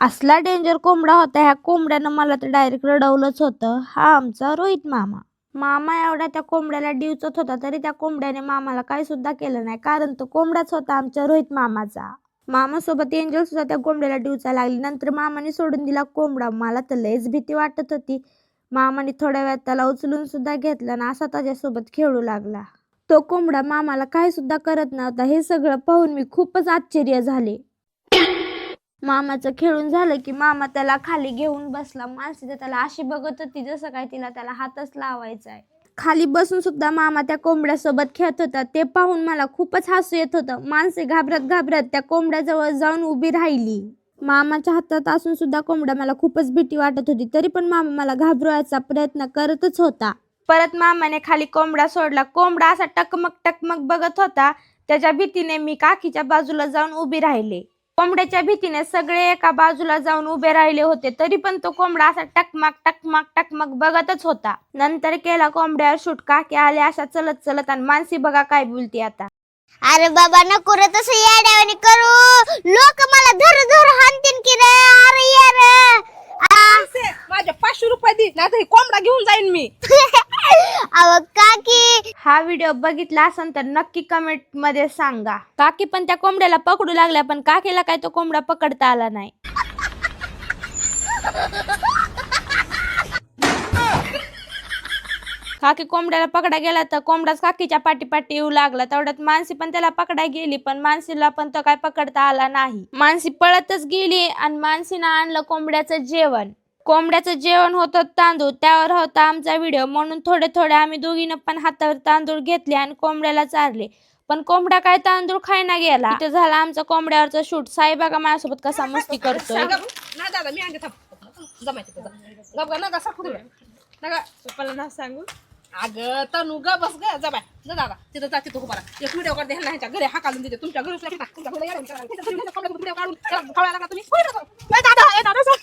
असला डेंजर कोंबडा होता ह्या कोंबड्यानं मला तर डायरेक्ट रडवलंच होतं. हा आमचा रोहित मामा. मामा एवढा त्या कोंबड्याला डिवचत होता तरी त्या कोंबड्याने मामाला काही सुद्धा केलं नाही. कारण तो कोंबडाच होता आमच्या रोहित मामाचा. मामासोबत एंजल सुद्धा त्या कोंबड्याला डिवचा लागली. नंतर मामाने सोडून दिला कोंबडा. मला तर लयच भीती वाटत होती. मामाने थोड्या वेळात त्याला उचलून सुद्धा घेतला आणि असा त्याच्यासोबत खेळू लागला. तो कोंबडा मामाला काही सुद्धा करत नव्हता. हे सगळं पाहून मी खूपच आश्चर्य झाले. मामाचं खेळून झालं की मामा त्याला खाली घेऊन बसला. माणसी तर त्याला अशी बघत होती जसं काय तिला त्याला हातच लावायचा आहे. खाली बसून सुद्धा मामा त्या कोंबड्यासोबत खेळत होता. ते पाहून मला खूपच हसू येत होतं. माणसे घाबरत घाबरत त्या कोंबड्याजवळ जाऊन उभी राहिली. मामाच्या हातात असून सुद्धा कोंबडा मला खूपच भीती वाटत होती. तरी पण मामा मला घाबरवायचा प्रयत्न करतच होता. परत मामाने खाली कोंबडा सोडला. कोंबडा असा टकमक टकमक बघत होता. त्याच्या भीतीने मी काकीच्या बाजूला जाऊन उभी राहिले. कोंबड्याच्या भीतीने सगळे एका बाजूला जाऊन उभे राहिले होते तरी पण तो कोंबडा असा टकमाक टकमाक टकमाक बघतच होता. नंतर केला कोंबड्यावर शूट काके आले अशा चलत चलत आणि मानसी बघा काय बोलती आता. अरे बाबा नको रे तसं येड्यावानी करू. लोक मला धर धर हाणतील की नाही तर कोंबडा घेऊन जाईन मी. काकी. हा व्हिडिओ बघितला असेल तर नक्की कमेंटमध्ये सांगा. काकी पण त्या कोंबड्याला पकडू लागल्या पण काकीला काय तो कोंबडा पकडता आला नाही. काकी कोंबड्याला पकडा गेला तर कोंबडाच काकीच्या पाठी पाठी येऊ लागला. तेवढ्यात मानसी पण त्याला पकडाय गेली पण मानसीला पण तो काय पकडता आला नाही. मानसी पळतच गेली आणि मानसीनं आणलं कोंबड्याचं जेवण. कोंबड्याचं जेवण होतं तांदूळ त्यावर होता आमचा व्हिडिओ म्हणून थोडे थोडे आम्ही दोघीनं पण हातावर तांदूळ घेतले आणि कोंबड्याला चारले. पण कोंबडा काय तांदूळ खायना गेला. इथे झाला आमचा कोंबड्यावरचा शूट साई बघा माझ्यासोबत कसा मस्ती दादा नका पप्पाला ना सांगू? अगं तनू ग बस ग. जबाय जा दादा. तिथं जा तिथं उभा राहा. एक व्हिडिओ काढते ह्यांना ह्यांच्या घरी. हाकालून देते. तुमच्या घरी तुमच्या घरी व्हिडिओ काढून त्याला खावळायला लागला तुम्ही. होय ना गं?